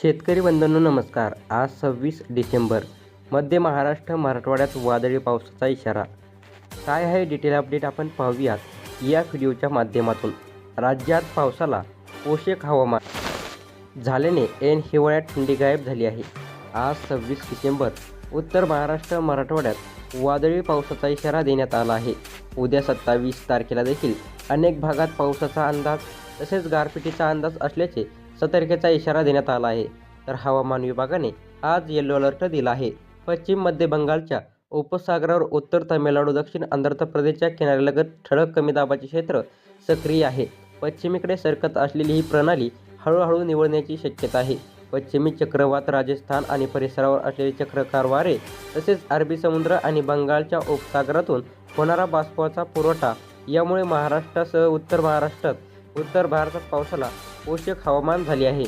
शेतकरी बंधूंनो नमस्कार. आज सव्वीस डिसेंबर. मध्य महाराष्ट्र मराठवाड्यात वादळी पावसाचा इशारा. काय आहे डिटेल अपडेट आपण पाहूयात या व्हिडिओच्या माध्यमातून. राज्यात पावसाला पोषक हवामान. झाल्याने ऐन हिवाळ्यात थंडी गायब झाली आहे. आज सव्वीस डिसेंबर उत्तर महाराष्ट्र मराठवाड्यात वादळी पावसाचा इशारा देण्यात आला आहे. उद्या सत्तावीस तारखेला देखील अनेक भागात पावसाचा अंदाज तसेच गारपिटीचा अंदाज असल्याचे सतर्कतेचा इशारा देण्यात आला आहे. तर हवामान विभागाने आज येलो अलर्ट दिला आहे. पश्चिम मध्य बंगालच्या उपसागरावर उत्तर तामिळनाडू दक्षिण आंध्र प्रदेशच्या किनाऱ्यालगत ठळक कमी दाबाचे क्षेत्र सक्रिय आहे. पश्चिमेकडे सरकत असलेली ही प्रणाली हळूहळू निवळण्याची शक्यता आहे. पश्चिमी चक्रवात राजस्थान आणि परिसरावर असलेले चक्रकार वारे तसेच अरबी समुद्र आणि बंगालच्या उपसागरातून होणारा बाष्पाचा पुरवठा यामुळे महाराष्ट्रासह उत्तर महाराष्ट्रात उत्तर भारतात पावसाला पोषक हवामान झाले आहे.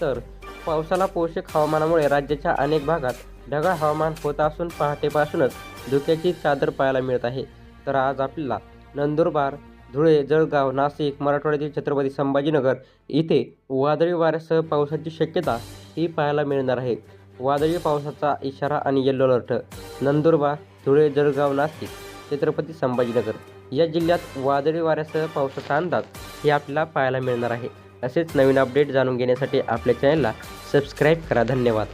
तर पावसाला पोषक हवामानामुळे राज्याच्या अनेक भागात ढगाळ हवामान होत असून पहाटेपासूनच धुक्याची चादर पाहायला मिळत आहे. तर आज आपल्याला नंदुरबार धुळे जळगाव नाशिक मराठवाड्यातील छत्रपती संभाजीनगर इथे वादळी वाऱ्यासह पावसाची शक्यता ही पाहायला मिळणार आहे. वादळी पावसाचा इशारा आणि येल्लो अलर्ट नंदुरबार धुळे जळगाव नाशिक. छत्रपती संभाजीनगर. या जिल्ह्यात वादळी वाऱ्यासह पावसाचा अंदाज हे आपल्याला पाहायला मिळणार आहे. असेच नवीन अपडेट जाणून घेण्यासाठी आपल्या चॅनलला सबस्क्राईब करा. धन्यवाद.